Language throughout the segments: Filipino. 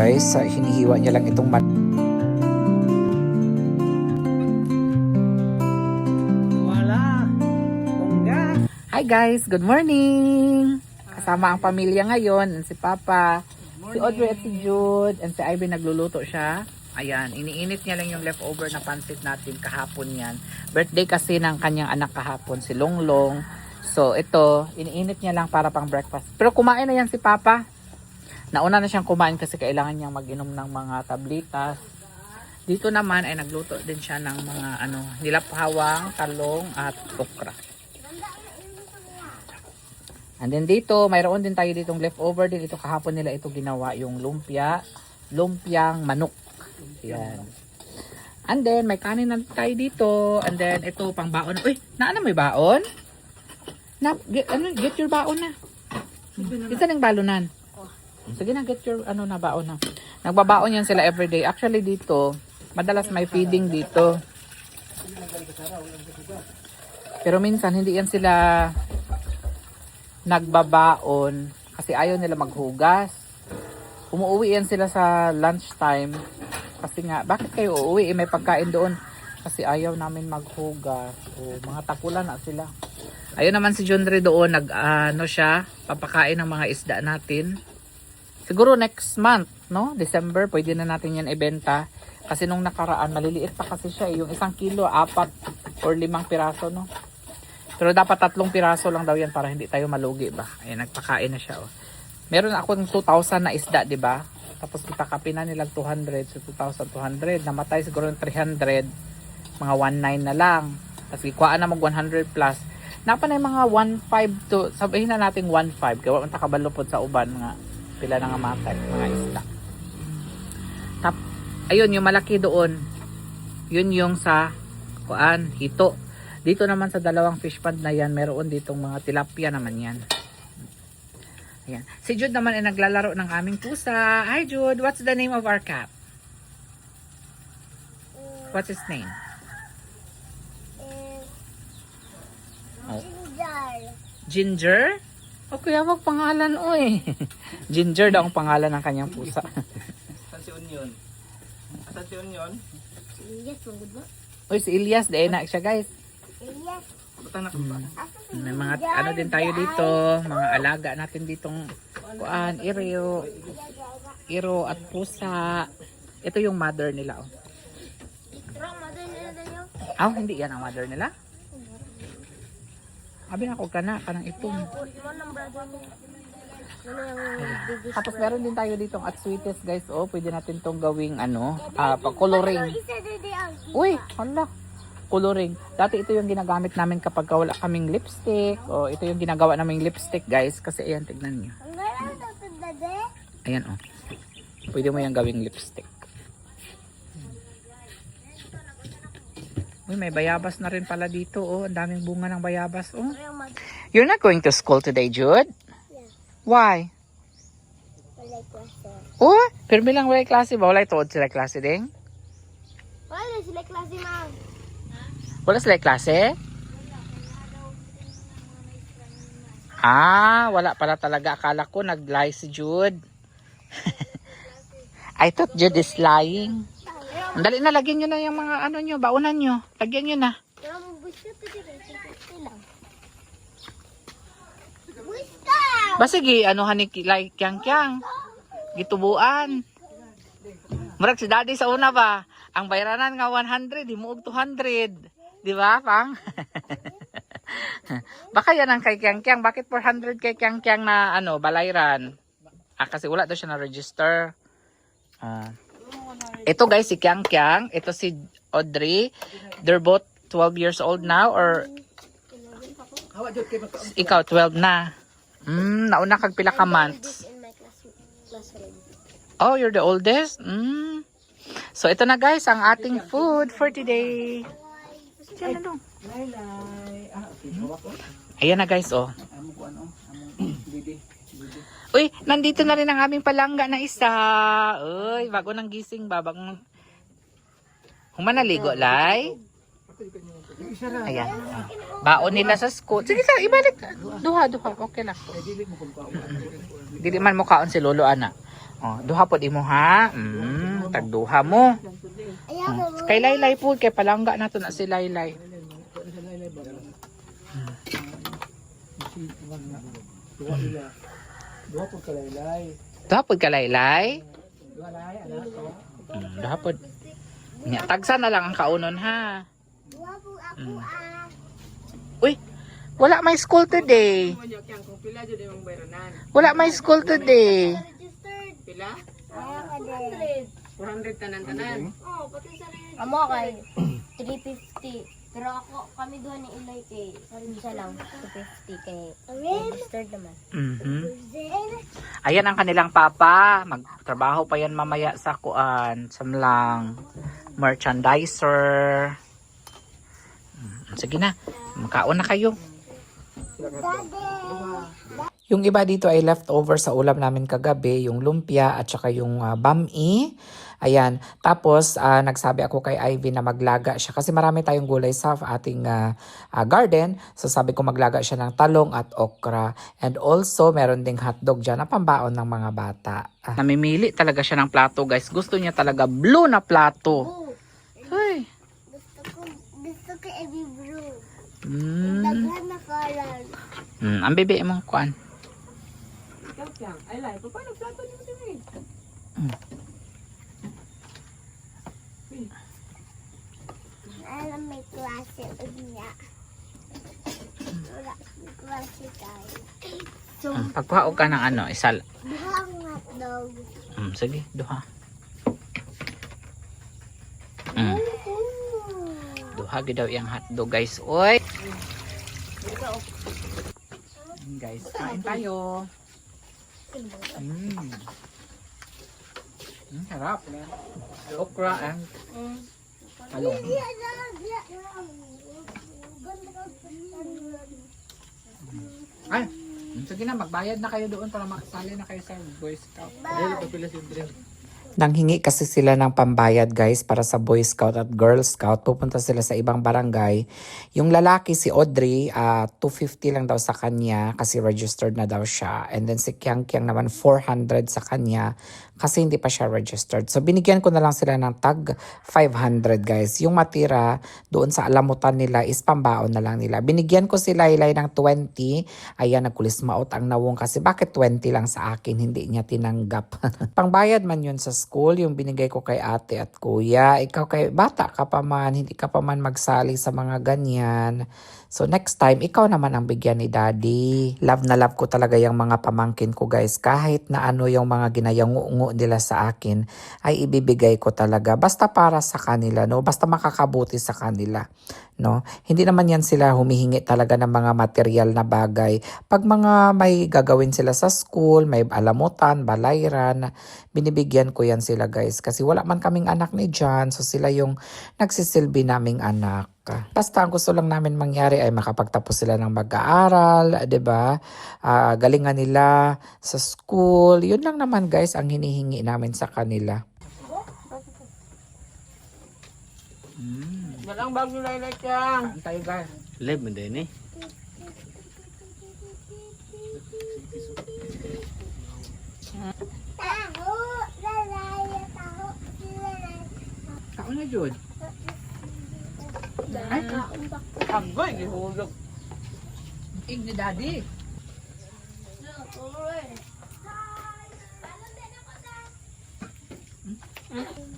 Guys, sa hinihiwa niya lang itong man Wala. Hi guys, good morning! Kasama ang pamilya ngayon, si Papa, si Audrey at si Jude, and si Ivy nagluluto siya. Ayan, iniinit niya lang yung leftover na pansit natin kahapon yan. Birthday kasi ng kanyang anak kahapon, si Longlong. So ito, iniinit niya lang para pang breakfast. Pero kumain na yan si Papa. Nauna na siyang kumain kasi kailangan niyang mag-inom ng mga tablitas. Dito naman ay nagluto din siya ng mga ano, nilapawang, talong at okra. And then dito, mayroon din tayo ditong leftover din. Ito kahapon nila ito ginawa yung lumpia, lumpiang manok. Yan. And then may kanin na tayo dito. And then ito pang baon. Uy, na ano may baon? Na, get, ano, get your baon na. Isa ng balunan. Sige na, get your ano na baon na. Nagbabaon yan sila everyday. Actually dito, madalas may feeding dito. Pero minsan hindi yan sila nagbabaon kasi ayaw nila maghugas. Umuwi yan sila sa lunchtime kasi nga, bakit kayo uuwi? Eh, may pagkain doon. Kasi ayaw namin maghugas. O, mga takulan na sila. Ayun naman si Ray doon, nag, ano siya, papakain ng mga isda natin. Siguro next month, no? December, pwede na natin yan ibenta. Kasi nung nakaraan, maliliit pa kasi siya. eh. Yung isang kilo, apat or limang piraso, no? Pero dapat tatlong piraso lang daw yan para hindi tayo malugi ba. Ayan, nagpakain na siya. Oh. Meron akong 2,000 na isda, di ba? Tapos itakapin na nilang 200, so 2,200. Namatay siguro ng 300, mga 1,900 na lang. Tapos ikuhaan na mag 100 plus. Napa na yung mga 1,500 to, sabihin na natin 1,500. Kaya wala takabalupod sa uban, mga pila na nga matay, mga isda. Tap, ayun, yung malaki doon, yun yung sa kuan, hito. Dito naman sa dalawang fish pond na yan, meron ditong mga tilapia naman yan. Ayan. Si Jude naman ay naglalaro ng aming pusa. Hi Jude, what's the name of our cat? What's his name? Oh. Ginger? O kaya wag pangalan oy. Ginger daw ang pangalan ng kanyang pusa. Saan si Union? Saan si Union? Uy, si Elias, dahil na siya guys. Butang na ba? May mga ano din tayo dito, mga alaga natin ditong kuan, iro, iro at pusa. Ito yung mother nila oh. Ah, hindi yan ang mother nila? Abi na ko kana kanang itong. Tapos meron din tayo ditong at sweetest guys. Oh, pwede natin tong gawing ano, ah, pa-coloring. Uy, hala. Coloring. Dati ito yung ginagamit namin kapag wala kaming lipstick. O ito yung ginagawa naming lipstick guys. Kasi ayan, tignan niyo. Ayan oh. Pwede mo yung gawing lipstick. Uy, may bayabas na rin pala dito oh. Ang daming bunga ng bayabas oh. You're not going to school today, Jude? Why? Oh, pero bilang wala klase ba? Wala ituod sila klase ding? Wala sila klase ma'am. Wala sila klase? Ah, wala pala talaga. Akala ko nag-lie si Jude. I thought Jude is lying. Dali na, lagyan nyo na yung mga ano nyo, baunan nyo. Lagyan nyo na. Ba sige, ano ni like kyang kyang. Gitubuan. Murag si daddy sa una ba? Ang bayranan nga 100, di mo og 200. Di ba, pang? Baka yan ang kay kyang kyang. Bakit 400 kay kyang kyang na ano, balayran? Ah, kasi wala daw siya na register. Ah. Ito guys, si Kyang Kyang. Ito si Audrey. They're both 12 years old now or ikaw 12 na. Hmm, nauna kag pila ka months. Oh, you're the oldest? Mm. So, ito na guys, ang ating food for today. Ayan na guys, oh. Uy, nandito na rin ang aming palangga na isa. Uy, bago nang gising ba? Bagong... Humanaligo, Lai? Ayan. Baon nila sa school. Sige, sa ibalik. Duha, duha. Okay lang. Dili mo man mo kaon si Lolo, ana. Oh, duha pod imo ha. Mm, tagduha mo. Ayaw mo. Mm. Kay Laylay po, kay palangga nato na si Laylay. Ila. Duha po kalaylay. Duha pod ka Laylay. Duha lay anak ko. Mm, duha pod. Nya tagsa na lang ang kaunon ha. Duwa po ako Mm. ah. Uy, wala may school today. Wala may school today. Registered. Pila? Ayaw ka din. 400 tanan-tanan. Oo, pati sa. Amo kay 350. Pero ako, kami doon ni Ilay kay, isa lang, 250 kay registered naman. Mhm. Ayan ang kanilang papa. Magtrabaho pa yan mamaya sa kuan. Samlang. Merchandiser. Mm, Sige na. Makaon na kayo. Yung iba dito ay leftover sa ulam namin kagabi, yung lumpia at saka yung uh, bami. Ayan. Tapos, ah, nagsabi ako kay Ivy na maglaga siya kasi marami tayong gulay sa ating ah, ah, garden. So, sabi ko maglaga siya ng talong at okra. And also, meron ding hotdog dyan na pambaon ng mga bata. Ah, namimili talaga siya ng plato, guys. Gusto niya talaga blue na plato. Oh, Ay. gusto ko, gusto ko i-be blue. Mm. Daghan na color. Mm, ang bibi mong kuan. Ikaw kyang. Ay lay, paano plato niyo diri? Alam may klase niya. Wala, may klase tayo. So, Mm, ka ng ano, isal. duha ang hotdog. Mm, sige, duha. Mm. Duha gid daw iyang hotdog guys. Oy. Mm, Guys, kain tayo. Mm. Mm, harap. Okra and talong. Ay, sige na, magbayad na kayo doon para makasali na kayo sa Boy Scout. Dili pa pila si Dre. Nanghingi kasi sila ng pambayad guys para sa Boy Scout at Girl Scout. Pupunta sila sa ibang barangay. Yung lalaki si Audrey, ah 250 lang daw sa kanya kasi registered na daw siya. And then si Kyang Kyang naman 400 sa kanya kasi hindi pa siya registered. So binigyan ko na lang sila ng tag 500 guys. Yung matira doon sa alamutan nila is pambaon na lang nila. Binigyan ko si Laylay ng 20. Ayan, nagkulis maot ang nawong kasi bakit 20 lang sa akin, hindi niya tinanggap. Pangbayad man yun sa school, yung binigay ko kay ate at kuya. Ikaw kay bata ka pa man, hindi ka pa man magsali sa mga ganyan. So next time, ikaw naman ang bigyan ni daddy. Love na love ko talaga yung mga pamangkin ko guys. Kahit na ano yung mga ginayangungo nila sa akin, ay ibibigay ko talaga. Basta para sa kanila, no? Basta makakabuti sa kanila, no? Hindi naman yan sila humihingi talaga ng mga material na bagay. Pag mga may gagawin sila sa school, may alamutan, balayran, binibigyan ko yan sila guys. Kasi wala man kaming anak ni John, so sila yung nagsisilbi naming anak. Basta ang gusto lang namin mangyari ay makapagtapos sila ng mag-aaral, 'di ba? Ah, galingan nila sa school. 'Yun lang naman guys ang hinihingi namin sa kanila. Mm. Walang bag ni Laylay kyang. Kain tayo guys. Live mo din eh. Taho, lalay, taho, lalay. Kaon na jud. Ay, Agoy gihulog. ig ni daddy.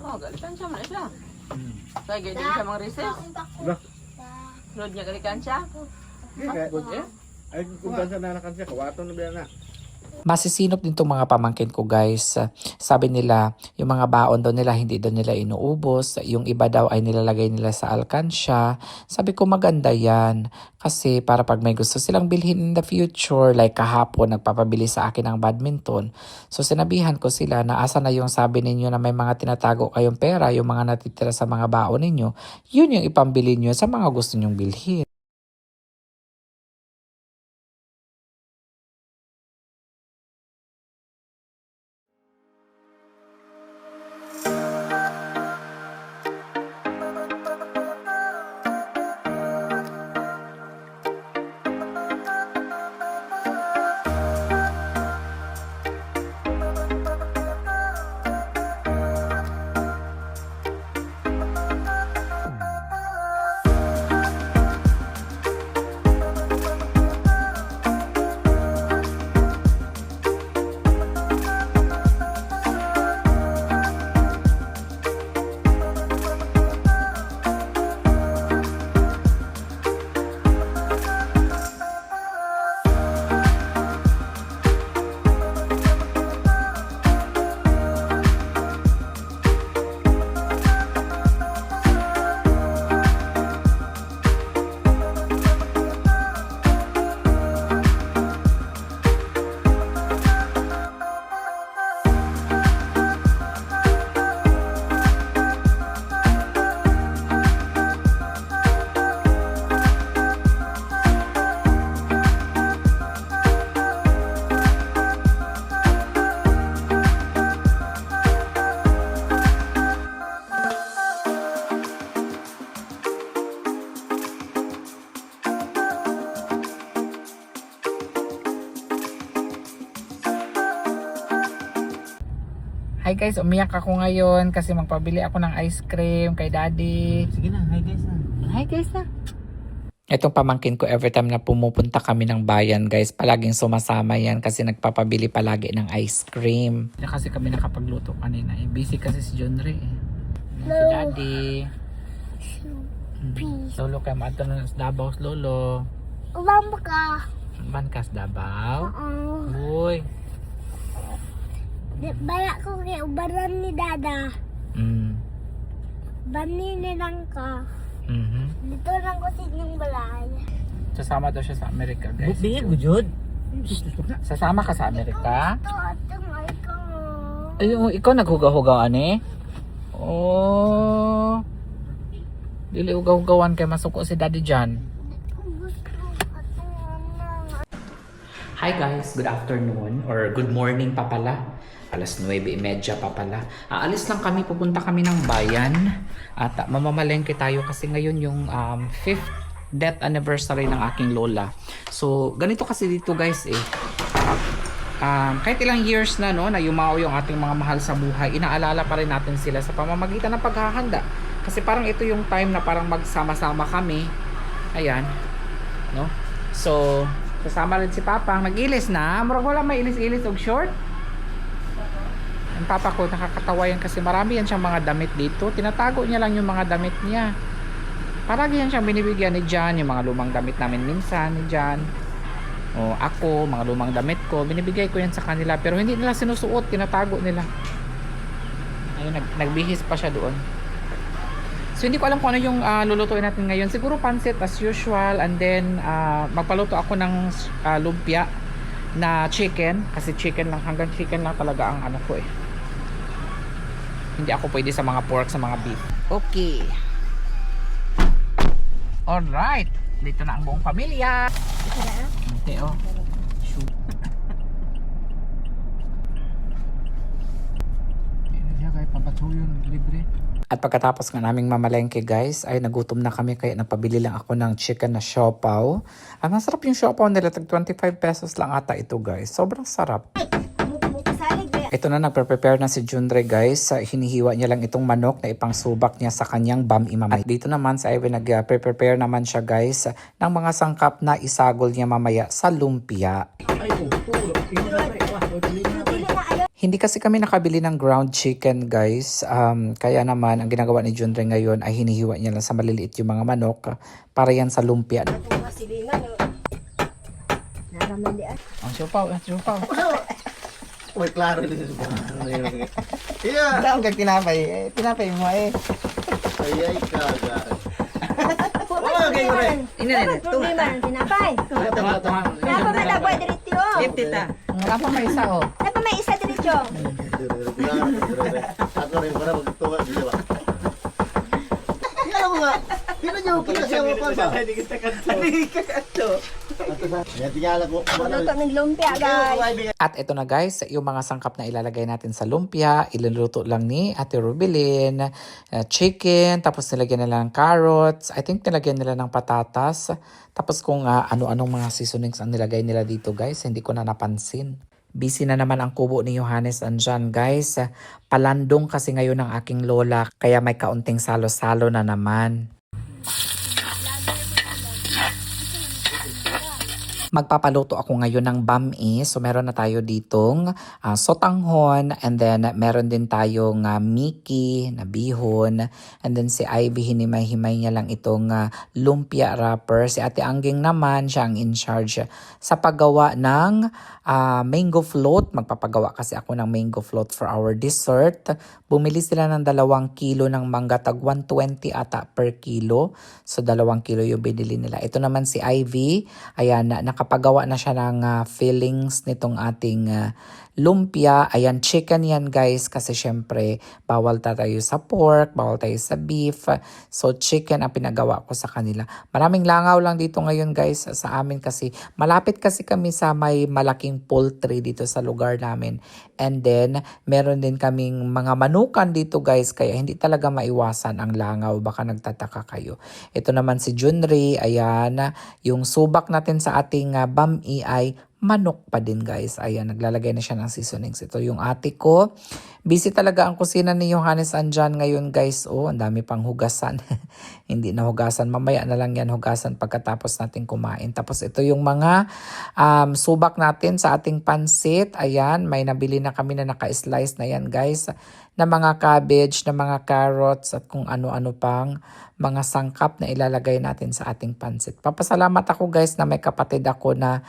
Oh, galikan siya man siya. Sa gid din siya mga recess. Load niya galikan siya. Ay, kung kansa na nakan siya, kawaton na biya na. Masisinop din tong mga pamangkin ko guys. Sabi nila, yung mga baon daw nila hindi daw nila inuubos. Yung iba daw ay nilalagay nila sa alkansya. Sabi ko maganda yan. Kasi para pag may gusto silang bilhin in the future, like kahapon nagpapabili sa akin ng badminton. So sinabihan ko sila na asa na yung sabi ninyo na may mga tinatago kayong pera, yung mga natitira sa mga baon ninyo, yun yung ipambili nyo sa mga gusto nyong bilhin. Hi guys, umiyak ako ngayon kasi magpabili ako ng ice cream kay daddy. Sige na, hi guys na. Hi guys na. Itong pamangkin ko every time na pumupunta kami ng bayan guys, palaging sumasama yan kasi nagpapabili palagi ng ice cream. Kasi kami nakapagluto kanina eh. Busy kasi si John Ray eh. Si daddy. Hmm. Lolo kay maato na sa Davao lolo. Umama ka. Man kas Davao. Oo. Uy. Di baya ko kay ubaran ni Dada. Mm. Bani ni lang ka. Mhm. Dito lang ko sa inyong balay. Sasama daw siya sa Amerika guys. Bingit mo, Jud. Sasama ka sa Amerika? Ito at yung ay ka mo. Ay, oh, ikaw naghugaw-hugaw ani? Oh. Dili ugaw-hugawan kay masuko si Daddy Jan. Hi guys, good afternoon or good morning pa pala. Alas 9.30 pa pala. Aalis lang kami, pupunta kami ng bayan. At uh, mamamalengke tayo kasi ngayon yung um, 5th death anniversary ng aking lola. So, ganito kasi dito guys eh. Um, kahit ilang years na no, na yumao yung ating mga mahal sa buhay, inaalala pa rin natin sila sa pamamagitan ng paghahanda. Kasi parang ito yung time na parang magsama-sama kami. Ayan. No? So, kasama rin si Papa. Nag-ilis na. Murag wala may ilis-ilis og short. Ang papa ko, nakakatawa yan kasi marami yan siyang mga damit dito. Tinatago niya lang yung mga damit niya. Parang yan siyang binibigyan ni Jan, yung mga lumang damit namin minsan ni Jan. O ako, mga lumang damit ko, binibigay ko yan sa kanila. Pero hindi nila sinusuot, tinatago nila. Ayun, nag, nagbihis pa siya doon. So hindi ko alam kung ano yung ah, lulutuin natin ngayon. Siguro pansit as usual and then ah, magpaluto ako ng ah, lumpia na chicken kasi chicken lang hanggang chicken lang talaga ang ano ko eh. Hindi ako pwede sa mga pork, sa mga beef. Okay. Alright. Dito na ang buong pamilya. Okay, oh. Shoot. At pagkatapos nga naming mamalengke guys, ay nagutom na kami kaya napabili lang ako ng chicken na siopaw. Ang masarap yung siopaw nila, tag 25 pesos lang ata ito guys. Sobrang sarap. Ito na nagpre-prepare na si Jundre guys. Sa hinihiwa niya lang itong manok na ipangsubak niya sa kanyang bam imamay. At dito naman sa Ivan nag-prepare naman siya guys ng mga sangkap na isagol niya mamaya sa lumpia. Hindi kasi kami nakabili ng ground chicken guys. Um, kaya naman ang ginagawa ni Jundre ngayon ay hinihiwa niya lang sa maliliit yung mga manok para yan sa lumpia. Ang siopaw, ang siopaw. Uy, klaro din sa Iya! Wala akong tinapay. Eh, tinapay mo eh. Ayay ka, guys. Oh, okay, okay. Ina na, Problema ng tinapay. Tunga, tunga. Napa may dagway diretso. tita. Wala pa may isa oh. Napa may isa diretso. Ako rin para magtuwa, di ba? Kaya mo nga, Pino niyo, kaya siya mo pa ba? Hindi kita kanto. Hindi ka kanto. At ito na guys, yung mga sangkap na ilalagay natin sa lumpia, iluluto lang ni Ate Rubilin, uh, chicken, tapos nilagyan nila ng carrots, I think nilagyan nila ng patatas, tapos kung uh, ano-anong mga seasonings ang nilagay nila dito guys, hindi ko na napansin. Busy na naman ang kubo ni Johannes andyan guys. Palandong kasi ngayon ng aking lola, kaya may kaunting salo-salo na naman. Magpapaluto ako ngayon ng bami. So meron na tayo ditong ah, sotanghon and then meron din tayong uh, miki na bihon and then si Ivy hinimay-himay niya lang itong ah, lumpia wrapper. Si Ate Angging naman siya ang in charge sa paggawa ng ah, mango float. Magpapagawa kasi ako ng mango float for our dessert. Bumili sila ng dalawang kilo ng mangga tag 120 ata per kilo. So dalawang kilo yung binili nila. Ito naman si Ivy. Ayan, na, nakapagawa na siya ng ah, fillings nitong ating ah, lumpia. Ayan, chicken yan guys kasi syempre bawal ta tayo sa pork, bawal tayo sa beef. So chicken ang pinagawa ko sa kanila. Maraming langaw lang dito ngayon guys sa amin kasi malapit kasi kami sa may malaking poultry dito sa lugar namin. And then meron din kaming mga manukan dito guys kaya hindi talaga maiwasan ang langaw. Baka nagtataka kayo. Ito naman si Junri. Ayan, yung subak natin sa ating uh, bami ay manok pa din guys. Ayan, naglalagay na siya ng seasonings. Ito yung ate ko. Busy talaga ang kusina ni Johannes Anjan ngayon guys. Oh, ang dami pang hugasan. Hindi na hugasan. Mamaya na lang yan hugasan pagkatapos natin kumain. Tapos ito yung mga um, subak natin sa ating pansit. Ayan, may nabili na kami na naka-slice na yan guys. Na mga cabbage, na mga carrots at kung ano-ano pang mga sangkap na ilalagay natin sa ating pansit. Papasalamat ako guys na may kapatid ako na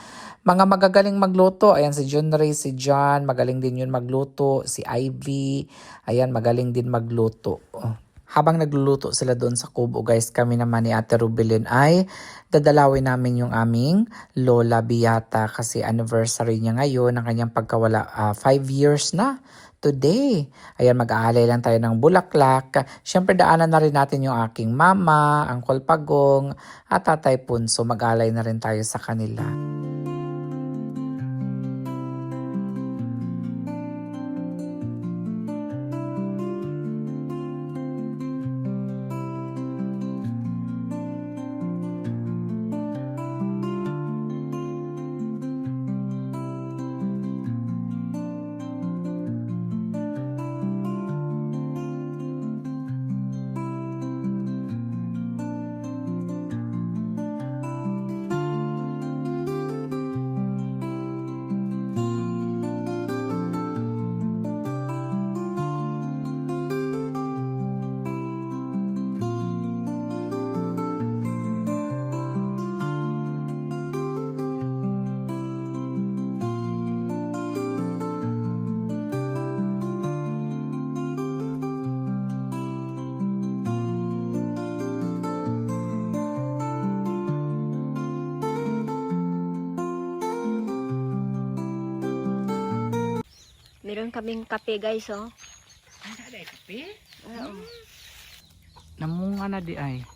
mga magagaling magluto. Ayan si John Ray, si John, magaling din yun magluto. Si Ivy, ayan magaling din magluto. Oh. Habang nagluluto sila doon sa kubo guys, kami naman ni Ate Rubilin ay dadalawin namin yung aming Lola Biata kasi anniversary niya ngayon ng kanyang pagkawala 5 years na today. Ayan, mag-aalay lang tayo ng bulaklak. Siyempre, daanan na rin natin yung aking mama, Uncle Pagong, at Tatay Punso. Mag-aalay na rin tayo sa kanila. Meron kaming kape guys oh. Ada kape? Oo. Namunga na di ay.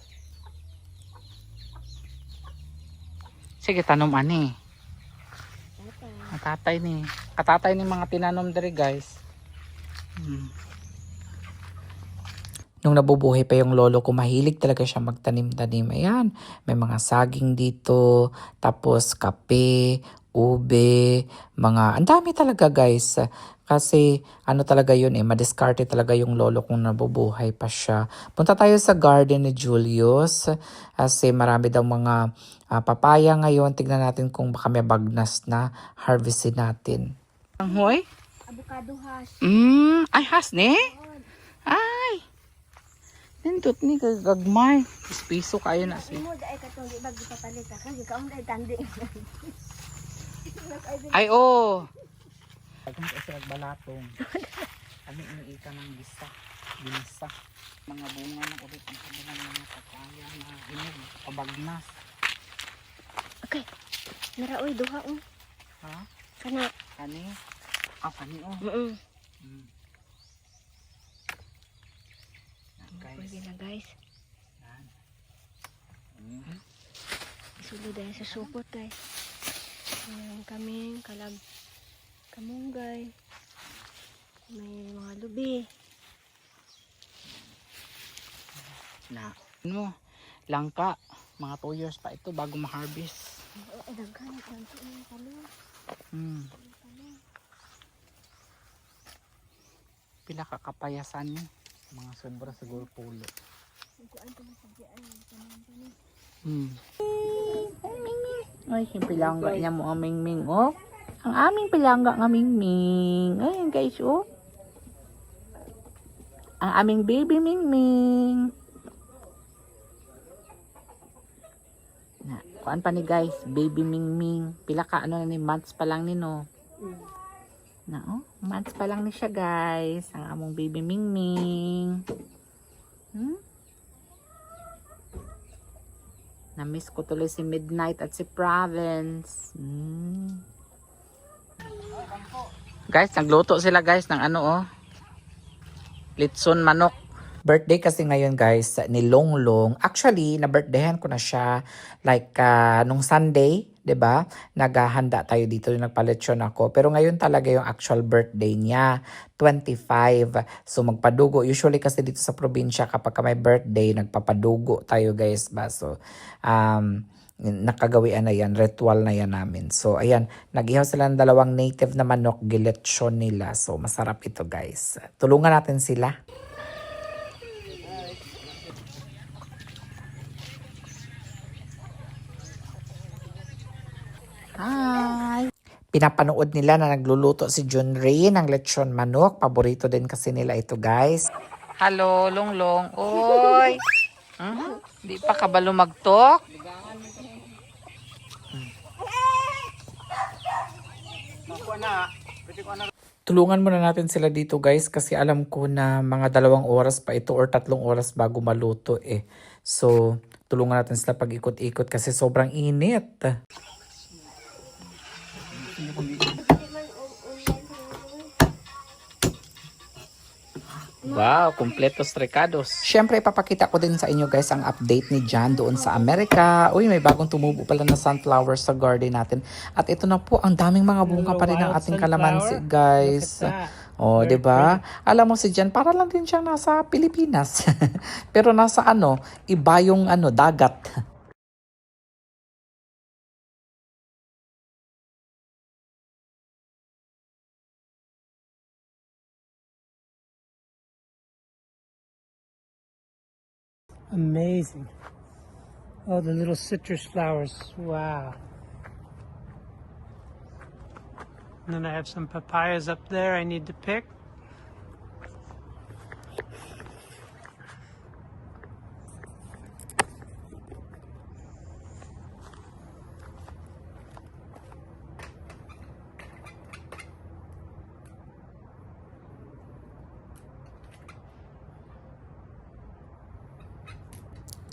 Sige, tanom ani. Katatay ni. Katatay ni mga tinanom diri guys. Hmm. Nung nabubuhay pa yung lolo ko, mahilig talaga siya magtanim-tanim. Ayan, may mga saging dito, tapos kape, ube, mga, ang dami talaga guys. Kasi ano talaga yun eh, madiskarte talaga yung lolo kung nabubuhay pa siya. Punta tayo sa garden ni Julius kasi marami daw mga ah, papaya ngayon. Tignan natin kung baka may bagnas na harvestin natin. Ang hoy? Avocado hash. Mm, ay has ni? Ay. Nindot ni gagmay. Piso kayo na siya. Ay. Oh. Pagkong kasi nagbalatong. Kami iniika ng gisa. Ginisa. Mga bunga ng ulit ang kanilang mga papaya na hinog. Pabagnas. Okay. Naraoy duha oh. Ha? Kana. Kani? Ah, kani oh. Mm. Mm. Yan, guys. Pwede na guys. Yan. Mm. Dahil sa supot guys. Meron kaming kalag kamunggay. May mga lubi. Na. Ano? Langka. Mga 2 years pa ito bago ma-harvest. Oo, daghan daghan ang talong. Hmm. Pila ka kapayasan ni? Mga sobra siguro pulo. Hmm. Ay, yung pilangga niya mo ang Mingming, oh. Ang aming pilangga nga Mingming. Ayan, guys, oh. Ang aming baby Mingming. Na, kuan pa ni guys, baby Mingming. Pila ka, ano na ni, months pa lang ni, no? Na, oh, months pa lang ni siya, guys. Ang among baby Mingming. Hmm? Na-miss ko tuloy si Midnight at si Province. Mm. Guys, nagluto sila guys ng ano oh. Litson manok. Birthday kasi ngayon guys ni Longlong. Actually, na-birthdayhan ko na siya like ah, nung Sunday, 'di ba? Naghahanda tayo dito, nagpaletsyon ako. Pero ngayon talaga yung actual birthday niya, 25. So magpadugo. Usually kasi dito sa probinsya kapag ka may birthday, nagpapadugo tayo guys ba. So um nakagawian na yan, ritual na yan namin. So, ayan, nag-ihaw sila ng dalawang native na manok, giletsyon nila. So, masarap ito guys. Tulungan natin sila. Hi! Pinapanood nila na nagluluto si Jun Ray ng lechon manok. Paborito din kasi nila ito guys. Hello, Longlong. Oy! Hmm? Di pa ka ba lumagtok? Tulungan muna natin sila dito guys kasi alam ko na mga dalawang oras pa ito or tatlong oras bago maluto eh. So, tulungan natin sila pag ikot-ikot kasi sobrang init. Wow, completos recados. Siyempre, ipapakita ko din sa inyo guys ang update ni Jan doon sa Amerika. Uy, may bagong tumubo pala na sunflower sa garden natin. At ito na po, ang daming mga bunga pa rin ng ating kalamansi guys. Oh, 'di ba? Alam mo si Jan, para lang din siyang nasa Pilipinas. Pero nasa ano, iba yung ano, dagat. Amazing. Oh, the little citrus flowers. Wow. And then I have some papayas up there I need to pick.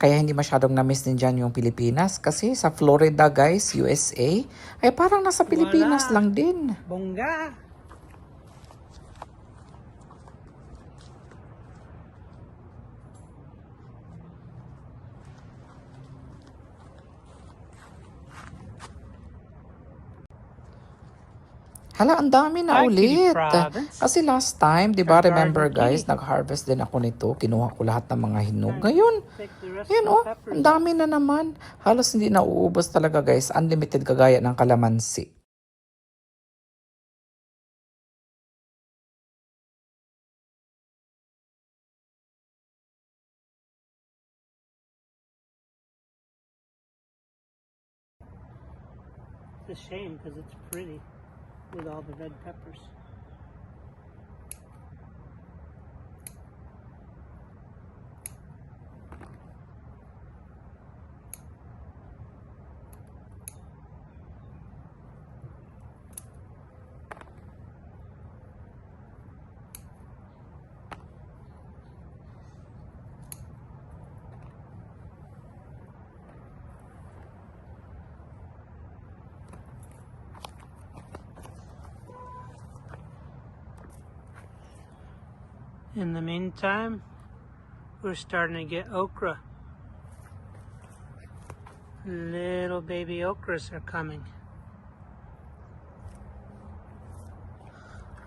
Kaya hindi masyadong na-miss din dyan yung Pilipinas. Kasi sa Florida guys, USA, ay parang nasa Pilipinas Wala. lang din. Bonga. Hala, ang dami na ulit. Kasi last time, di ba, remember guys, nag-harvest din ako nito. Kinuha ko lahat ng mga hinog. Ngayon, Yan oh, ang dami na naman. Halos hindi na uubos talaga guys. Unlimited kagaya ng kalamansi. It's a shame because it's pretty with all the red peppers. In the meantime, we're starting to get okra. Little baby okras are coming.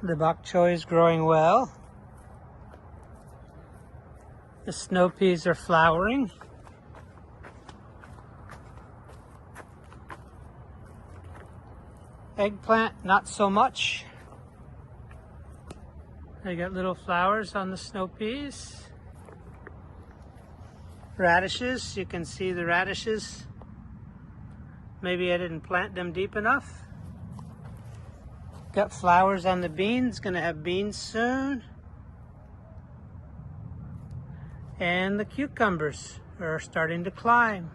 The bok choy is growing well. The snow peas are flowering. Eggplant, not so much. They got little flowers on the snow peas. Radishes, you can see the radishes. Maybe I didn't plant them deep enough. Got flowers on the beans, gonna have beans soon. And the cucumbers are starting to climb.